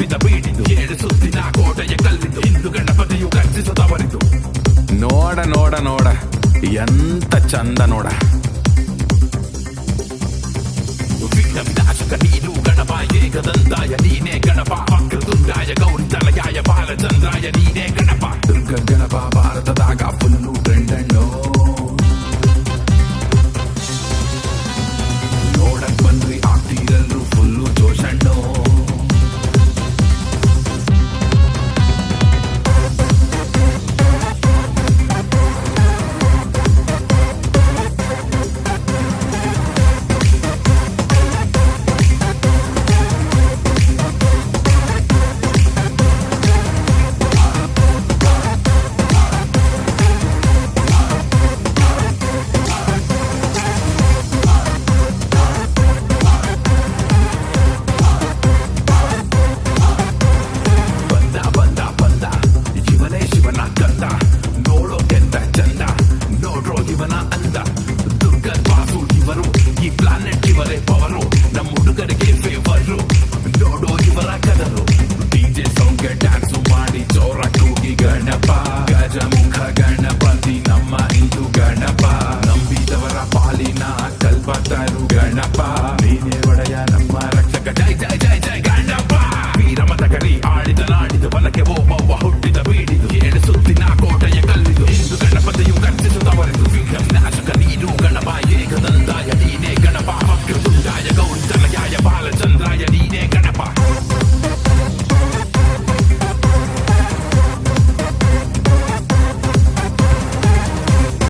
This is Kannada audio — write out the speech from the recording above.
ಸುತ್ತಿದ ಬೀಡಿತು ಏಳು ಸುತ್ತಿನ ಕೋಟೆಯ ಕಲ್ಲಿತು ಇಂದು ಗಣಪತಿಯು ಕರ್ಜಿಸದ ಹೊರಿತು ನೋಡ ನೋಡ ನೋಡ ಎಂತ ಚಂದ ನೋಡ ವಿಘ್ನ ವಿನಾಶಕ ನೀನು ಗಣಪ ಏಕದಂತಾಯ ನೀನೇ ಗಣಪ ವಕ್ರತುಂಡಾಯ ಗೌರಿ ತಲಯಾಯ ಬಾಲಚಂದ್ರಾಯ ನೀನೇ ಗಣಪ ದುರ್ಗ ಗಣಪ ಸ್ಪೀಕರ್ ಇವರು ಈ ಪ್ಲಾನೆಟ್ ಇವರೇ ಪವರು ನಮ್ಮ ಹುಡುಗರಿಗೆ ಫೇವರು ನೋಡೋ ಇವರ ಕದರು ಡಿಜೆ ಸೌಂಡ್ಗೆ ಡ್ಯಾನ್ಸ್ ಮಾಡಿ ಜೋರ ಕೂಗಿ ಗಣಪ ಗಜಮುಖ ಗಣಪತಿ ನಮ್ಮ ಹಿಂದೂ ಗಣಪ ನಂಬಿದವರ ಪಾಲಿನ ಕಲ್ಪತರು ಗಣಪ ನೀನೇ ಒಡೆಯ ನಮ್ಮ ರಕ್ಷಕ ಜೈ ಜೈ ಜೈ ಜೈ ಗಣಪ ವೀರಮತ ಕರಿ ಆಡಿದ ನಾಡಿದ ಬಲಕೆ ಓಬವ್ವ ಹುಟ್ಟಿದ ಬೀಡಿ